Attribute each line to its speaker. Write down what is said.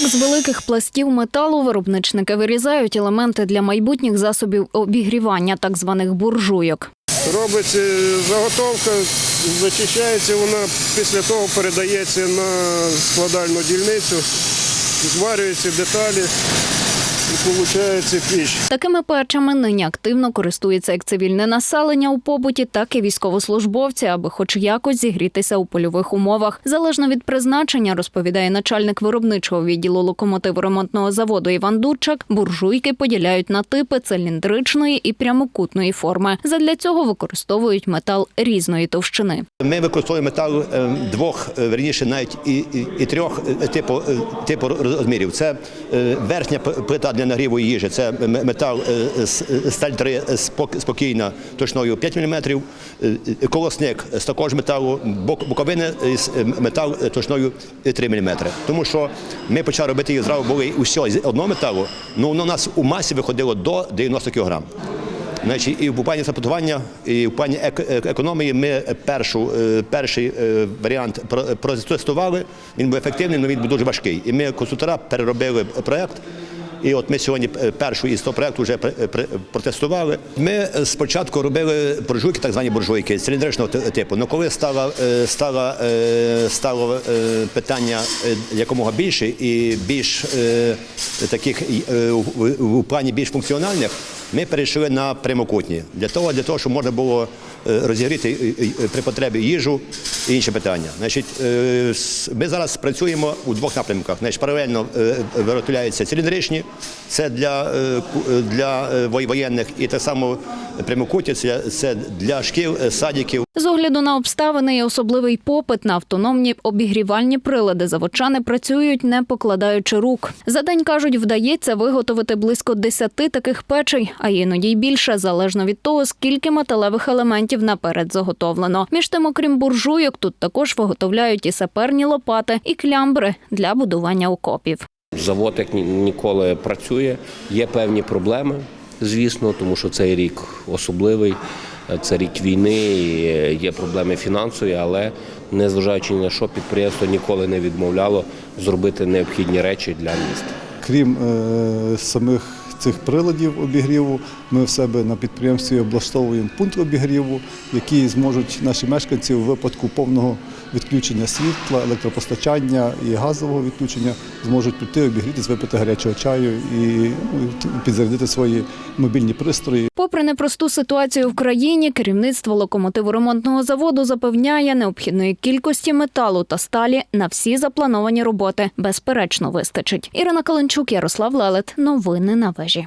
Speaker 1: з великих пластів металу виробничники вирізають елементи для майбутніх засобів обігрівання, так званих буржуйок.
Speaker 2: Робиться заготовка, зачищається вона, після того передається на складальну дільницю, зварюються деталі і виходить піч.
Speaker 1: Такими печами нині активно користується як цивільне населення у побуті, так і військовослужбовці, аби хоч якось зігрітися у польових умовах. Залежно від призначення, розповідає начальник виробничого відділу локомотиво-ремонтного заводу Іван Дурчак, буржуйки поділяють на типи циліндричної і прямокутної форми. Задля цього використовують метал різної товщини.
Speaker 3: Ми використовуємо метал е, двох, е, верніше навіть і, і, і трьох е, типу, типу розмірів. Це верхня п- плита для нагріву їжі, це метал е, сталь 3 спок- спокійна точною 5 мм, колосник з такого ж металу, боковини з е, метал е, точною 3 мм. Тому що ми почали робити їх зразу були усього з одного металу, ну воно у нас у масі виходило до 90 кг. Значить, і в плані саботування, і в плані ек- ек- економії ми першу, е, перший е, варіант протестували. Він був ефективний, але він був дуже важкий. І ми консультора переробили проєкт. І от ми сьогодні е, першу із того проєкту вже пр- протестували. Ми е, спочатку робили буржуйки, так звані буржуйки циліндричного типу. Ну коли стало, е, стало, е, стало е, питання е, якомога більше і більш е, таких е, у плані більш функціональних, ми перейшли на прямокутні для того, для того, щоб можна було е, розігріти е, е, при потребі їжу і інші питання. Значить, ми зараз працюємо у двох напрямках. Значить, паралельно виготовляються циліндричні, це для, для воєнних, і так само прямокутні, це, для шкіл, садиків.
Speaker 1: З огляду на обставини і особливий попит на автономні обігрівальні прилади заводчани працюють, не покладаючи рук. За день кажуть, вдається виготовити близько 10 таких печей, а іноді й більше, залежно від того, скільки металевих елементів наперед заготовлено. Між тим, окрім буржуйок, тут також виготовляють і саперні лопати, і клямбри для будування окопів.
Speaker 4: Завод як ніколи працює. Є певні проблеми, звісно, тому що цей рік особливий, це рік війни, і є проблеми фінансові, але незважаючи ні на що, підприємство ніколи не відмовляло зробити необхідні речі для міста.
Speaker 5: Крім е, самих цих приладів обігріву, ми в себе на підприємстві облаштовуємо пункт обігріву, який зможуть наші мешканці у випадку повного відключення світла, електропостачання і газового відключення зможуть прийти обігрітись, випити гарячого чаю і підзарядити свої мобільні пристрої.
Speaker 1: Попри непросту ситуацію в країні, керівництво локомотиво-ремонтного заводу запевняє, необхідної кількості металу та сталі на всі заплановані роботи безперечно вистачить. Ірина Каленчук, Ярослав Лелет. Новини на вежі.